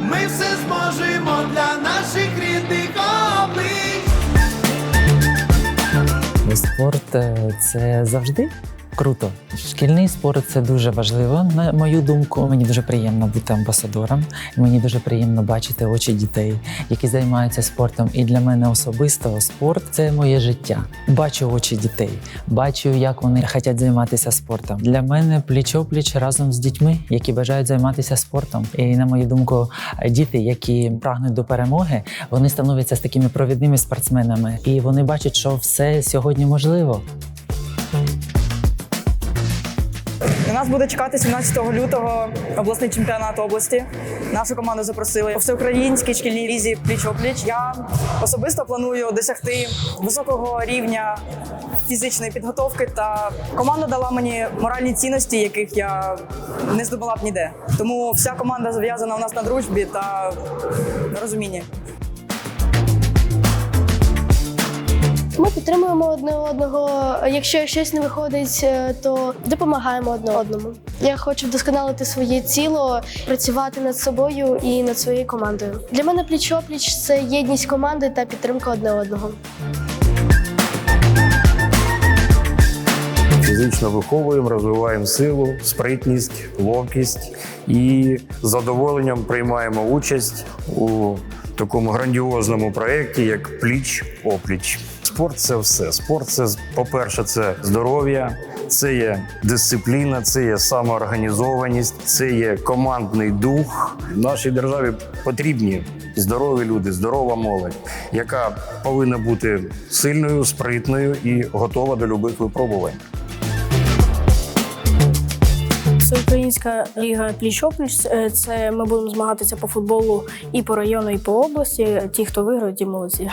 ми все зможемо для наших рідних облич. Ну, спорт е, це завжди круто. Шкільний спорт це дуже важливо, на мою думку. Мені дуже приємно бути амбасадором. Мені дуже приємно бачити очі дітей, які займаються спортом. І для мене особисто спорт це моє життя. Бачу очі дітей, бачу, як вони хочуть займатися спортом. Для мене пліч-опліч разом з дітьми, які бажають займатися спортом. І на мою думку, діти, які прагнуть до перемоги, вони становляться з такими провідними спортсменами, і вони бачать, що все сьогодні можливо. Нас буде чекати 17 лютого обласний чемпіонат області. Нашу команду запросили у всеукраїнській шкільній лізі пліч-опліч. Я особисто планую досягти високого рівня фізичної підготовки. Та команда дала мені моральні цінності, яких я не здобула б ніде. Тому вся команда зав'язана у нас на дружбі та розумінні. Ми підтримуємо одне одного. Якщо щось не виходить, е, то допомагаємо одне одному. Я хочу вдосконалити своє тіло, працювати над собою і над своєю командою. Для мене пліч-опліч це єдність команди та підтримка одне одного. Фізично виховуємо, розвиваємо силу, спритність, ловкість і з задоволенням приймаємо участь у такому грандіозному проєкті, як пліч опліч. Спорт це все. Спорт це, по-перше, це здоров'я, це є дисципліна, це є самоорганізованість, це є командний дух. В нашій державі потрібні здорові люди, здорова молодь, яка повинна бути сильною, спритною і готова до любих випробувань. Всеукраїнська ліга пліч-опліч е, це ми будемо змагатися по футболу і по району, і по області. Ті, хто виграють, ті молодці.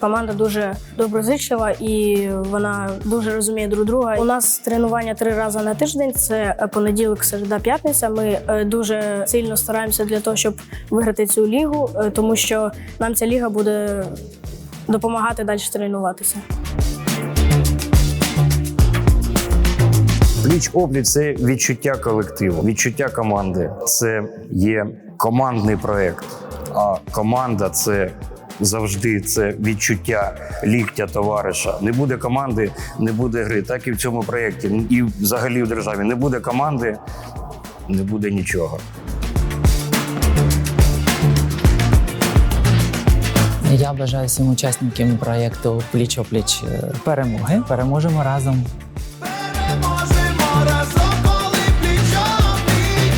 Команда дуже доброзичлива і вона дуже розуміє друг друга. У нас тренування три рази на тиждень. Це понеділок, середа, п'ятниця. Ми е, дуже сильно стараємося для того, щоб виграти цю лігу, е, тому що нам ця ліга буде допомагати далі тренуватися. Пліч опліч це відчуття колективу, відчуття команди. Це є командний проект. А команда це завжди це відчуття ліктя товариша. Не буде команди, не буде гри. Так і в цьому проєкті. І взагалі в державі не буде команди, не буде нічого. Я бажаю всім учасникам проєкту Пліч-опліч перемоги. Переможемо разом.